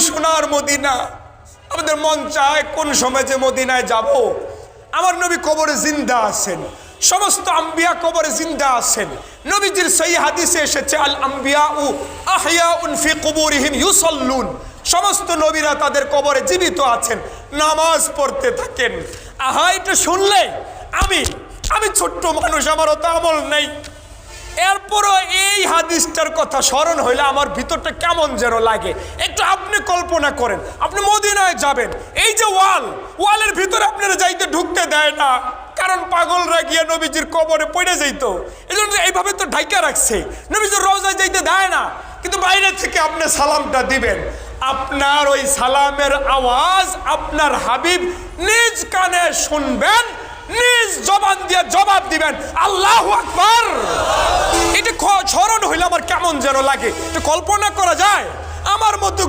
সোনার মদিনা। আমাদের মন চায় কোন সময় যে মদিনায় যাব। আমার নবী কবরে জিন্দা আছেন। সমস্ত আম্বিয়া কবরে জিন্দা আছেন। নবীজির সেই হাদিসে এসেছে, আল আম্বিয়া উ আহিয়া উন ফি কুবুরিহিম ইউসাল্লুন। সমস্ত নবীরা তাদের কবরে জীবিত আছেন, নামাজ পড়তে থাকেন। আহা, এটা শুনলে আমি আমি ছোট্ট মানুষ আমার অত আমল নেই। এরপরও এই হাদিসটার কথা স্মরণ হইলে আমার ভিতরটা কেমন যেন লাগে। একটু আপনি কল্পনা করেন, আপনি মদিনায় যাবেন, এই যে ওয়াল, ওয়ালের ভিতরে আপনারা যাইতে ঢুকতে দেয় না। কারণ পাগলরা গিয়ে নবীজির কবরে পড়ে যাইতো। এই জন্য এইভাবে তো ঢাইকা রাখছে। নবীজির রোজায় যাইতে দেয় না। কিন্তু বাইরে থেকে আপনি সালামটা দিবেন। আপনার ওই সালামের আওয়াজ আপনার হাবিব নিজ কানে শুনবেন, নিজ জবান দিয়ে জবাব দিবেন, আল্লাহ আকবার। কেমন যেন লাগে। কল্পনা করা যায়। আমার মতো